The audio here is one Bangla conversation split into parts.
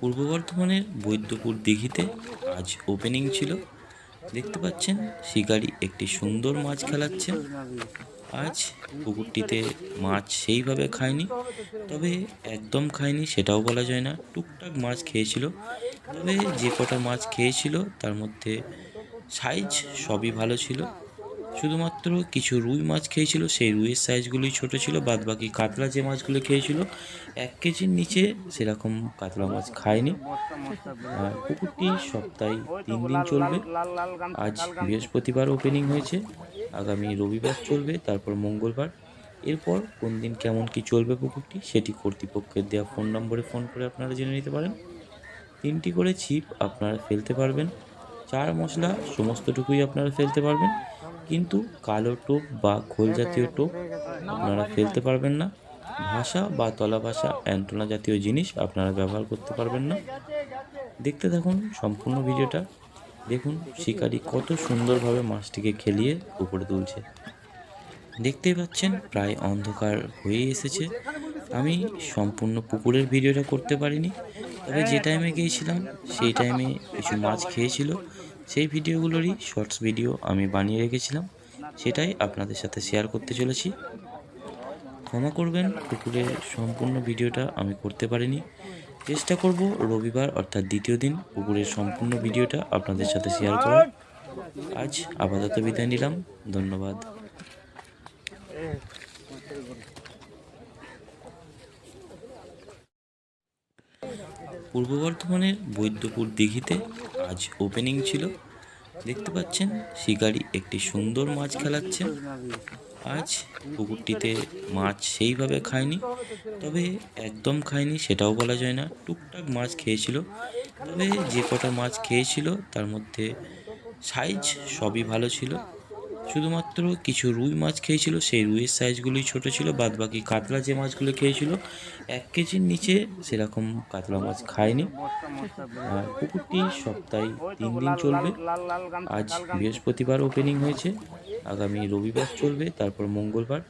পূর্ব বর্ধমানের বৈদ্যপুর দিঘিতে আজ ওপেনিং ছিল। দেখতে পাচ্ছেন, শিকারি একটি সুন্দর মাছ খেলাচ্ছে। আজ পুকুরটিতে মাছ সেইভাবে খায়নি, তবে একদম খায়নি সেটাও বলা যায় না। টুকটাক মাছ খেয়েছিল, তবে যে কটা মাছ খেয়েছিল তার মধ্যে সাইজ সবই ভালো ছিল। শুধুমাত্র কিছু রুই মাছ খেয়েছিল, সেই রুইয়ের সাইজগুলোই ছোট ছিল বাদ বাকি কাতলা যে মাছগুলো খেয়েছিল, এক কেজির নিচে সেরকম কাতলা মাছ খায়নি। আর পুকুরটি সপ্তাহে তিন দিন চলবে। আজ বৃহস্পতিবার ওপেনিং হয়েছে, আগামী রবিবার চলবে, তারপর মঙ্গলবার। এরপর কোন দিন কেমন কি চলবে পুকুরটি, সেটি কর্তৃপক্ষের দেওয়া ফোন নম্বরে ফোন করে আপনারা জেনে নিতে পারেন। তিনটি করে ছিপ আপনারা ফেলতে পারবেন। চার মশলা সমস্তটুকুই আপনারা ফেলতে পারবেন। কিন্তু কালো টোপ বা খোল জাতীয় টোপ আপনারা ফেলতে পারবেন না। ভাষা বা তলা ভাষা অ্যান্টোনা জাতীয় জিনিস আপনারা ব্যবহার করতে পারবেন না। দেখতে থাকুন সম্পূর্ণ ভিডিওটা। দেখুন শিকারি কত সুন্দরভাবে মাছটিকে খেলিয়ে উপরে তুলছে। দেখতেই পাচ্ছেন প্রায় অন্ধকার হয়ে এসেছে। আমি সম্পূর্ণ পুকুরের ভিডিওটা করতে পারিনি। তবে যে টাইমে গিয়েছিলাম, সেই টাইমে কিছু মাছ খেয়েছিল। সেই ভিডিওগুলোরই শর্টস ভিডিও আমি বানিয়ে রেখেছিলাম। সেটাই আপনাদের সাথে শেয়ার করতে চলেছি। ক্ষমা করবেন, পুকুরের সম্পূর্ণ ভিডিওটা আমি করতে পারিনি। চেষ্টা করব রবিবার, অর্থাৎ দ্বিতীয় দিন, পুকুরের সম্পূর্ণ ভিডিওটা আপনাদের সাথে শেয়ার করার। আজ আপাতত বিদায় নিলাম। ধন্যবাদ। পূর্ব বর্ধমানের বৈদ্যপুর দিঘিতে আজ ওপেনিং ছিল। দেখতে পাচ্ছেন, শিকারি একটি সুন্দর মাছ খেলাচ্ছে। আজ পুকুরটিতে মাছ সেইভাবে খায়নি, তবে একদম খায়নি সেটাও বলা যায় না। টুকটাক মাছ খেয়েছিল, তবে যে কটা মাছ খেয়েছিল তার মধ্যে সাইজ সবই ভালো ছিল। শুধুমাত্র কিছু রুই মাছ খেয়েছিল, সেই রুইয়ের সাইজগুলোই ছোট ছিল বাদ বাকি কাতলা যে মাছগুলো খেয়েছিল, এক কেজির নিচে সেরকম কাতলা মাছ খায়নি। আর পুকুরটি সপ্তাহে তিন দিন চলবে। আজ বৃহস্পতিবার ওপেনিং হয়েছে, আগামী রবিবার চলবে, তারপর মঙ্গলবার।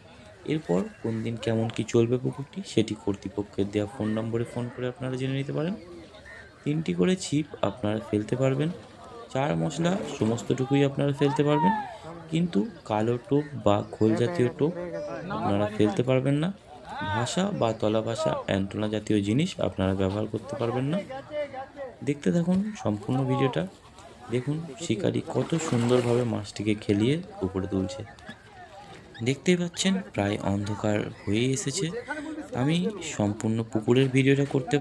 এরপর কোন দিন কেমন কি চলবে পুকুরটি, সেটি কর্তৃপক্ষের দেওয়া ফোন নম্বরে ফোন করে আপনারা জেনে নিতে পারেন। তিনটি করে ছিপ আপনারা ফেলতে পারবেন, চার মশলা সমস্তটুকুই আপনারা ফেলতে পারবেন। কিন্তু কালো টোপ বা খোল জাতীয় টোপ আপনারা ফেলতে পারবেন না। ভাষা বা তলা ভাষা অ্যান্টোনা জাতীয় জিনিস আপনারা ব্যবহার করতে পারবেন না। দেখতে থাকুন সম্পূর্ণ ভিডিওটা। দেখুন শিকারি কত সুন্দরভাবে মাছটিকে খেলিয়ে উপরে তুলছে। দেখতেই পাচ্ছেন প্রায় অন্ধকার হয়ে এসেছে। আমি সম্পূর্ণ পুকুরের ভিডিওটা করতে